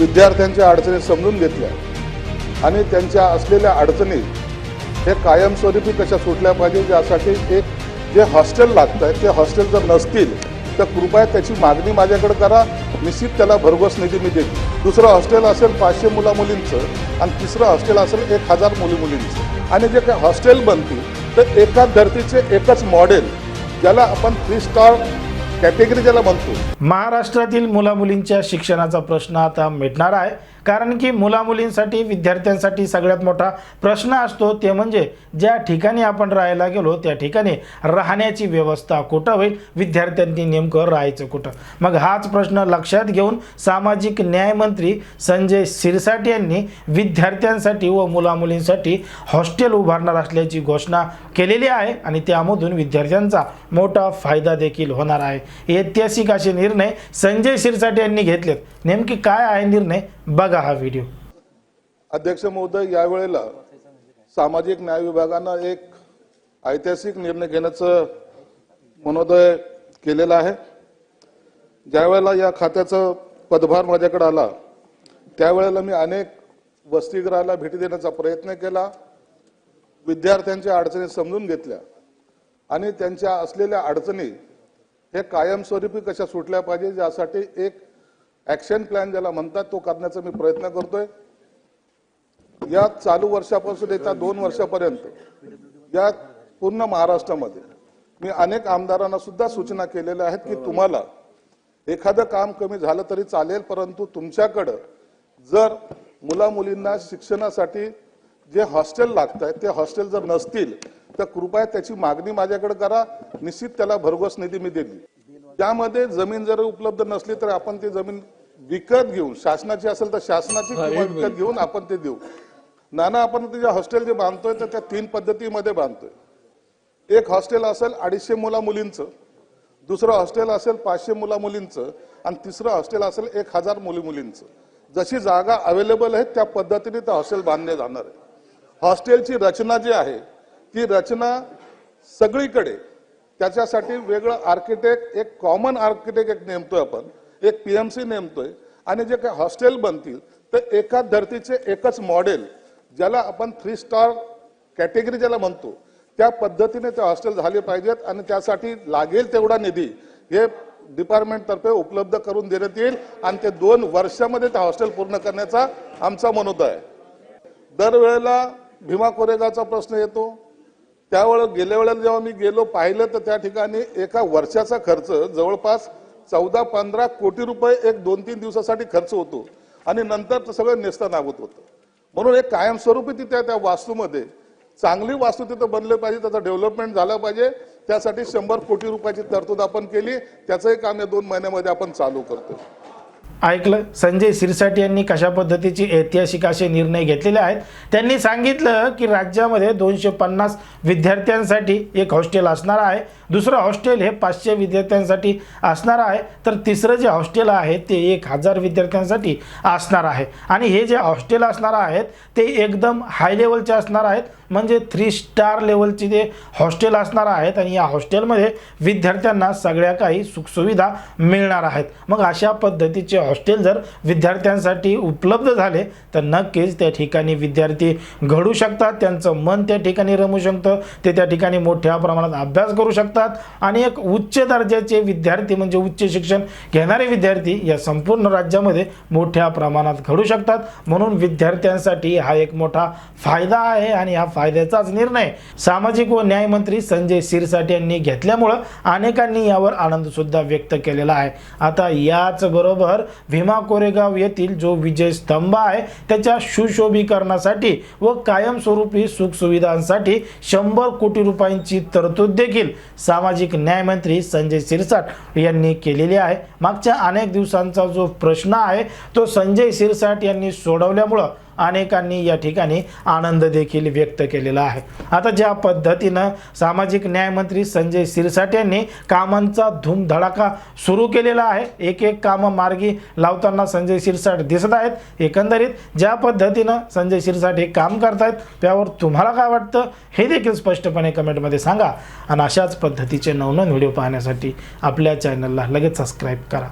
विद्यार्थ्यांच्या अडचणी समजून घेतल्या आणि त्यांच्या असलेल्या अडचणी हे कायमस्वरूपी कशा सुटल्या पाहिजे यासाठी एक जे हॉस्टेल लागतं आहे ते हॉस्टेल जर नसतील तर कृपया त्याची मागणी माझ्याकडे करा. निश्चित त्याला भरघोस निधी मी देईल दुसरं हॉस्टेल असेल पाचशे मुला मुलींचं आणि तिसरं हॉस्टेल असेल एक हजार मुली मुलींचं आणि जे काही हॉस्टेल बनतील तर एका धर्तीचे एकच मॉडेल ज्याला आपण थ्री स्टार कॅटेगरी ज्याला म्हणतो. महाराष्ट्रातील मुलामुलींच्या शिक्षणाचा प्रश्न आता मिटणार आहे. कारण की मुलामुलींसाठी विद्यार्थ्यांसाठी सगळ्यात मोठा प्रश्न असतो ते म्हणजे ज्या ठिकाणी आपण राहायला गेलो त्या ठिकाणी राहण्याची व्यवस्था कुठं होईल? विद्यार्थ्यांनी नेमकं राहायचं कुठं? मग हाच प्रश्न लक्षात घेऊन सामाजिक न्यायमंत्री संजय सिरसाट यांनी विद्यार्थ्यांसाठी व मुलामुलींसाठी हॉस्टेल उभारणार असल्याची घोषणा केलेली आहे आणि त्यामधून विद्यार्थ्यांचा मोठा फायदा देखील होणार आहे. ऐतिहासिक असे निर्णय संजय सिरसाट यांनी घेतलेत. नेमकी काय आहे निर्णय? बघा हा व्हिडिओ. अध्यक्ष महोदय यावेळेला सामाजिक न्याय विभागानं एक ऐतिहासिक निर्णय घेण्याचं मनोदय केलेला आहे. ज्यावेळेला या खात्याचं पदभार माझ्याकडे आला त्यावेळेला मी अनेक वसतिगृहाला भेटी देण्याचा प्रयत्न केला विद्यार्थ्यांच्या अडचणी समजून घेतल्या आणि त्यांच्या असलेल्या अडचणी हे कायमस्वरूपी कशा सुटल्या पाहिजे यासाठी एक ॲक्शन प्लॅन ज्याला म्हणतात तो करण्याचा मी प्रयत्न करतोय. या चालू वर्षापासून येत्या दोन वर्षापर्यंत या पूर्ण महाराष्ट्रामध्ये मी अनेक आमदारांना सुद्धा सूचना केलेल्या आहेत की तुम्हाला एखादं काम कमी झालं तरी चालेल परंतु तुमच्याकडं जर मुला मुलींना शिक्षणासाठी जे हॉस्टेल लागत आहे ते हॉस्टेल जर नसतील तर कृपया त्याची मागणी माझ्याकडे करा. निश्चित त्याला भरघोस निधी मी दिली त्यामध्ये जमीन जर उपलब्ध नसली तर आपण ती जमीन विकत घेऊन शासनाची असेल तर शासनाची किंवा विकत घेऊन आपण ते देऊ. नाना आपण ते जे हॉस्टेल जे बांधतोय तर त्या तीन पद्धतीमध्ये बांधतोय. एक हॉस्टेल असेल अडीचशे मुला मुलींचं दुसरं हॉस्टेल असेल पाचशे मुला मुलींचं आणि तिसरं हॉस्टेल असेल एक हजार मुली मुलींचं. जशी जागा अवेलेबल आहे त्या पद्धतीने ते हॉस्टेल बांधले जाणार आहे. हॉस्टेलची रचना जी आहे ती रचना सगळीकडे. त्याच्यासाठी वेगळं आर्किटेक्ट एक कॉमन आर्किटेक्ट एक नेमतोय आपण. एक पी एम सी नेमतोय. आणि जे काही हॉस्टेल बनतील तर एका धर्तीचे एकच मॉडेल ज्याला आपण थ्री स्टार कॅटेगरी ज्याला म्हणतो त्या पद्धतीने ते हॉस्टेल झाले पाहिजेत आणि त्यासाठी लागेल तेवढा निधी. हे डिपार्टमेंट तर्फे उपलब्ध करून देण्यात येईल आणि ते दोन वर्षामध्ये ते हॉस्टेल पूर्ण करण्याचा आमचा मनोदय आहे. दरवेळेला भीमा कोरेगावचा प्रश्न येतो. त्यावेळ गेल्या वेळेला जेव्हा मी गेलो पाहिलं तर त्या ठिकाणी एका वर्षाचा खर्च जवळपास चौदा पंधरा कोटी रुपये एक दोन तीन दिवसासाठी खर्च होतो. आणि नंतर ते सगळं नेस्तनाबूत होतं. म्हणून एक कायमस्वरूपी तिथे त्या वास्तूमध्ये चांगली वास्तू तिथं बनलं पाहिजे त्याचं डेव्हलपमेंट झालं पाहिजे त्यासाठी शंभर कोटी रुपयाची तरतूद आपण केली त्याचंही काम या दोन महिन्यामध्ये आपण चालू करतो ऐकलं. संजय सिरसाट यांनी कशा पद्धतीचे ऐतिहासिक असे निर्णय घेतलेले आहेत? त्यांनी सांगितलं की राज्यामध्ये दोनशे पन्नास विद्यार्थ्यांसाठी एक हॉस्टेल असणार आहे. दुसरं हॉस्टेल हे पाचशे विद्यार्थ्यांसाठी असणार आहे. तर तिसरं जे हॉस्टेल आहे ते एक हजार विद्यार्थ्यांसाठी असणार आहे. आणि हे जे हॉस्टेल असणार आहेत ते एकदम हाय लेवलचे असणार आहेत. म्हणजे थ्री स्टार लेवलचे ते हॉस्टेल असणार आहेत आणि या हॉस्टेलमध्ये विद्यार्थ्यांना सगळ्या काही सुखसुविधा मिळणार आहेत. मग अशा पद्धतीचे हॉस्टेल जर विद्यार्थ्यांसाठी उपलब्ध झाले तर नक्कीच त्या ठिकाणी विद्यार्थी घडू शकतात. त्यांचं मन त्या ठिकाणी रमू शकतं. ते त्या ठिकाणी मोठ्या प्रमाणात अभ्यास करू शकतात. आणि एक उच्च दर्जाचे विद्यार्थी म्हणजे उच्च शिक्षण घेणारे विद्यार्थी या संपूर्ण राज्यामध्ये मोठ्या प्रमाणात घडू शकतात. म्हणून विद्यार्थ्यांसाठी हा एक मोठा फायदा आहे आणि हा फायद्याचाच निर्णय. सामाजिक व न्यायमंत्री संजय सिरसाट यांनी घेतल्यामुळं अनेकांनी यावर आनंदसुद्धा व्यक्त केलेला आहे. आता याचबरोबर भीमा कोरेगाव येथील जो विजय स्तंभ आहे त्याच्या सुशोभीकरणासाठी व कायमस्वरूपी सुखसुविधांसाठी शंभर कोटी रुपयांची तरतूद देखील सामाजिक न्यायमंत्री संजय सिरसाट यांनी केलेली आहे. मागच्या अनेक दिवसांचा जो प्रश्न आहे तो संजय सिरसाट यांनी सोडवल्यामुळं अनेकांनी या ठिकाणी आनंद देखील व्यक्त केलेला आहे. आता ज्या पद्धतीनं सामाजिक न्यायमंत्री संजय सिरसाट यांनी कामांचा धूमधडाका सुरू केलेला आहे एक एक कामं मार्गी लावताना संजय सिरसाट दिसत आहेत. एकंदरीत ज्या पद्धतीनं संजय सिरसाट हे काम करतायत त्यावर तुम्हाला काय वाटतं? हे देखील स्पष्टपणे कमेंटमध्ये सांगा. आणि अशाच पद्धतीचे नवनवीन व्हिडिओ पाहण्यासाठी आपल्या चॅनलला लगेच सबस्क्राईब करा.